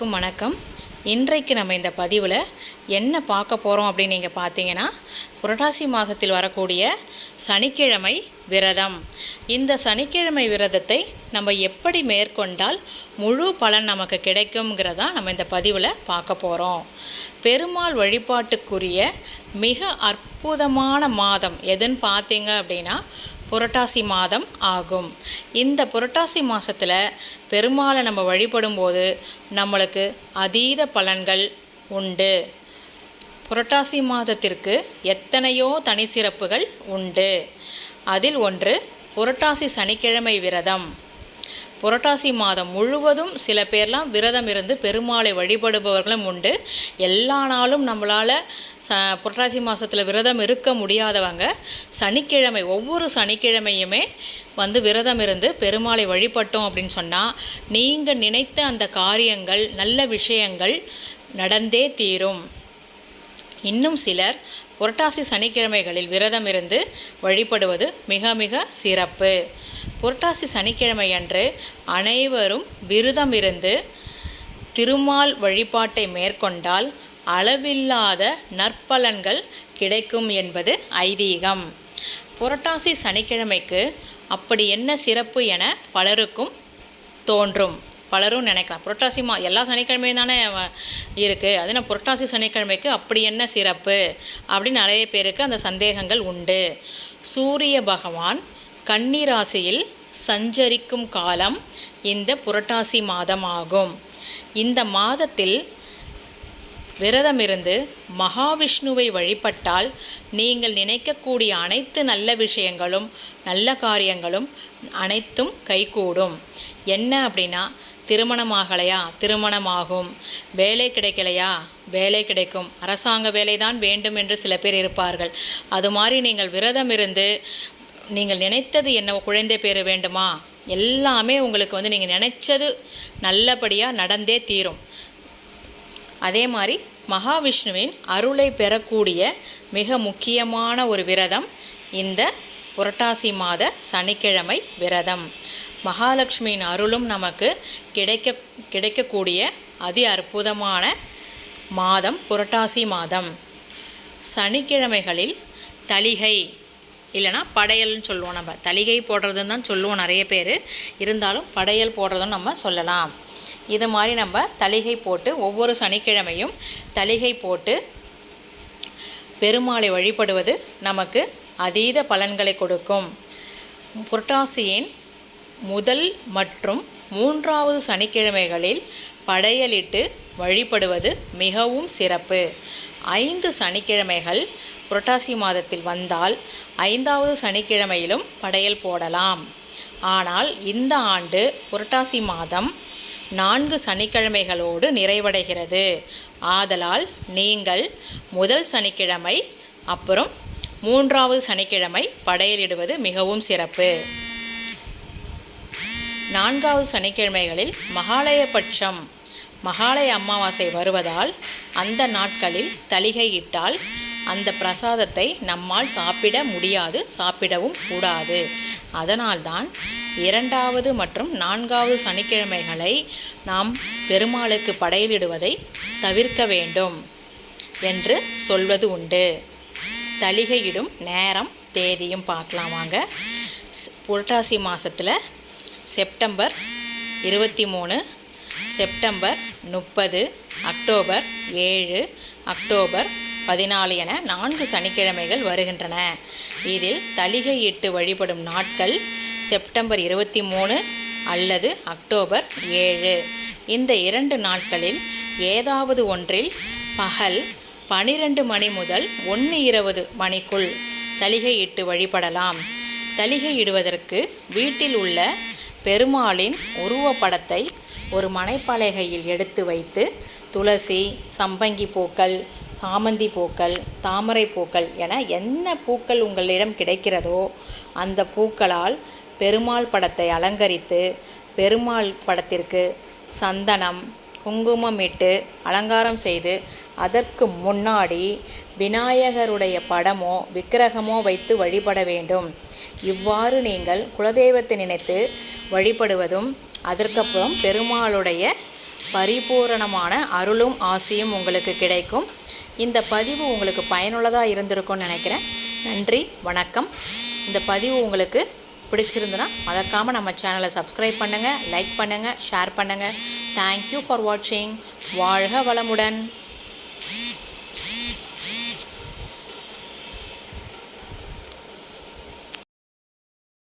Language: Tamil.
அனைவருக்கும் வணக்கம். இன்றைக்கு நம்ம இந்த பதிவில் என்ன பார்க்க போகிறோம் அப்படின்னு நீங்கள் பார்த்தீங்கன்னா புரட்டாசி மாதத்தில் வரக்கூடிய சனிக்கிழமை விரதம். இந்த சனிக்கிழமை விரதத்தை நம்ம எப்படி மேற்கொண்டால் முழு பலன் நமக்கு கிடைக்குங்கிறதா நம்ம இந்த பதிவில் பார்க்க போகிறோம் பெருமாள் வழிபாட்டுக்குரிய மிக அற்புதமான மாதம் எதுன்னு பார்த்தீங்க அப்படின்னா புரட்டாசி மாதம் ஆகும். இந்த புரட்டாசி மாதத்தில் பெருமாளை நம்ம வழிபடும்போது நம்மளுக்கு அதீத பலன்கள் உண்டு. புரட்டாசி மாதத்திற்கு எத்தனையோ தனி சிறப்புகள் உண்டு. அதில் ஒன்று புரட்டாசி சனிக்கிழமை விரதம். புரட்டாசி மாதம் முழுவதும் சில பேர்லாம் விரதம் இருந்து பெருமாளை வழிபடுபவர்களும் உண்டு. எல்லா நாளும் நம்மளால் ச புரட்டாசி மாதத்தில் விரதம் இருக்க முடியாதவங்க சனிக்கிழமை ஒவ்வொரு சனிக்கிழமையுமே வந்து விரதம் இருந்து பெருமாளை வழிபட்டோம் அப்படின்னு சொன்னால் நீங்கள் நினைத்த அந்த காரியங்கள் நல்ல விஷயங்கள் நடந்தே தீரும். இன்னும் சிலர் புரட்டாசி சனிக்கிழமைகளில் விரதம் இருந்து வழிபடுவது மிக மிக சிறப்பு. புரட்டாசி சனிக்கிழமை அன்று அனைவரும் விரதம் இருந்து திருமால் வழிபாட்டை மேற்கொண்டால் அளவில்லாத நற்பலன்கள் கிடைக்கும் என்பது ஐதீகம். புரட்டாசி சனிக்கிழமைக்கு அப்படி என்ன சிறப்பு என பலருக்கும் தோன்றும். பலரும் நினைக்கலாம். புரட்டாசி மா எல்லா சனிக்கிழமையும் தானே இருக்குது அது நான் புரட்டாசி சனிக்கிழமைக்கு அப்படி என்ன சிறப்பு? அப்படின்னு நிறைய பேருக்கு அந்த சந்தேகங்கள் உண்டு. சூரிய பகவான் கன்னி சஞ்சரிக்கும் காலம் இந்த புரட்டாசி மாதம் ஆகும் இந்த மாதத்தில் விரதமிருந்து மகாவிஷ்ணுவை வழிபட்டால் நீங்கள் நினைக்கக்கூடிய அனைத்து நல்ல விஷயங்களும் நல்ல காரியங்களும் அனைத்தும் கைகூடும். என்ன அப்படின்னா திருமணமாகலையா? திருமணமாகும். வேலை கிடைக்கலையா? வேலை கிடைக்கும். அரசாங்க வேலை தான் வேண்டும் என்று சில பேர் இருப்பார்கள். அது மாதிரி நீங்கள் விரதம் இருந்து நீங்கள் நினைத்தது என்ன குழந்தை பேர் வேண்டுமா? எல்லாமே உங்களுக்கு வந்து நீங்கள் நினைச்சது நல்லபடியாக நடந்தே தீரும். அதே மாதிரி மகாவிஷ்ணுவின் அருளை பெறக்கூடிய மிக முக்கியமான ஒரு விரதம் இந்த புரட்டாசி மாத சனிக்கிழமை விரதம். மகாலட்சுமியின் அருளும் நமக்கு கிடைக்க கிடைக்கக்கூடிய அதி அற்புதமான மாதம் புரட்டாசி மாதம். சனிக்கிழமைகளில் தளிகை இல்லைனா படையல்னு சொல்லுவோம் நம்ம. தலிகை போடுறதுன்னு தான் சொல்லுவோம் நிறைய பேர். இருந்தாலும் படையல் போடுறதும் நம்ம சொல்லலாம். இது மாதிரி நம்ம தலிகை போட்டு ஒவ்வொரு சனிக்கிழமையும் தலிகை போட்டு பெருமாளை வழிபடுவது நமக்கு அதீத பலன்களை கொடுக்கும். புரட்டாசியின் முதல் மற்றும் மூன்றாவது சனிக்கிழமைகளில் படையலிட்டு வழிபடுவது மிகவும் சிறப்பு. ஐந்து சனிக்கிழமைகள் புரட்டாசி மாதத்தில் வந்தால் ஐந்தாவது சனிக்கிழமையிலும் படையல் போடலாம். ஆனால் இந்த ஆண்டு புரட்டாசி மாதம் நான்கு சனிக்கிழமைகளோடு நிறைவடைகிறது. ஆதலால் நீங்கள் முதல் சனிக்கிழமை அப்புறம் மூன்றாவது சனிக்கிழமை படையலிடுவது மிகவும் சிறப்பு. நான்காவது சனிக்கிழமைகளில் மகாலயபட்சம் மகாலய அமாவாசை வருவதால் அந்த நாட்களில் தலிகையிட்டால் அந்த பிரசாதத்தை நம்மால் சாப்பிட முடியாது சாப்பிடவும் கூடாது. அதனால்தான் இரண்டாவது மற்றும் நான்காவது சனிக்கிழமைகளை நாம் பெருமாளுக்கு படையலிடுவதை தவிர்க்க வேண்டும் என்று சொல்வது உண்டு. தலிகையிடும் நேரம் தேதியும் பார்க்கலாம் வாங்க. புரட்டாசி மாதத்தில் செப்டம்பர் இருபத்தி மூணு செப்டம்பர் முப்பது அக்டோபர் ஏழு அக்டோபர் பதினாலு என நான்கு சனிக்கிழமைகள் வருகின்றன. இதில் தளிகை இட்டு வழிபடும் நாட்கள் செப்டம்பர் இருபத்தி மூணு அல்லது அக்டோபர் ஏழு. இந்த இரண்டு நாட்களில் ஏதாவது ஒன்றில் பகல் பனிரெண்டு மணி முதல் ஒன்று இருபது மணிக்குள் தளிகை இட்டு வழிபடலாம். தளிகை இடுவதற்கு வீட்டில் உள்ள பெருமாளின் உருவப்படத்தை ஒரு மனைப்பலகையில் எடுத்து வைத்து துளசி சம்பங்கி பூக்கள் சாமந்தி பூக்கள் தாமரை பூக்கள் என என்ன பூக்கள் உங்களிடம் கிடைக்கிறதோ அந்த பூக்களால் பெருமாள் படத்தை அலங்கரித்து பெருமாள் படத்திற்கு சந்தனம் குங்குமம் இட்டு அலங்காரம் செய்து அதற்கு முன்னாடி விநாயகருடைய படமோ விக்கிரகமோ வைத்து வழிபட வேண்டும். இவ்வாறு நீங்கள் குலதெய்வத்தை நினைத்து வழிபடுவதும் அதற்கப்புறம் பெருமாளுடைய பரிபூரணமான அருளும் ஆசியும் உங்களுக்கு கிடைக்கும். இந்த பதிவு உங்களுக்கு பயனுள்ளதாக இருந்திருக்கும்னு நினைக்கிறேன். நன்றி வணக்கம். இந்த பதிவு உங்களுக்கு பிடிச்சிருந்துன்னா மறக்காமல் நம்ம சேனலை சப்ஸ்கிரைப் பண்ணுங்கள் லைக் பண்ணுங்கள் ஷேர் பண்ணுங்கள் தேங்க்யூ ஃபார் வாட்சிங் வாழ்க வளமுடன்.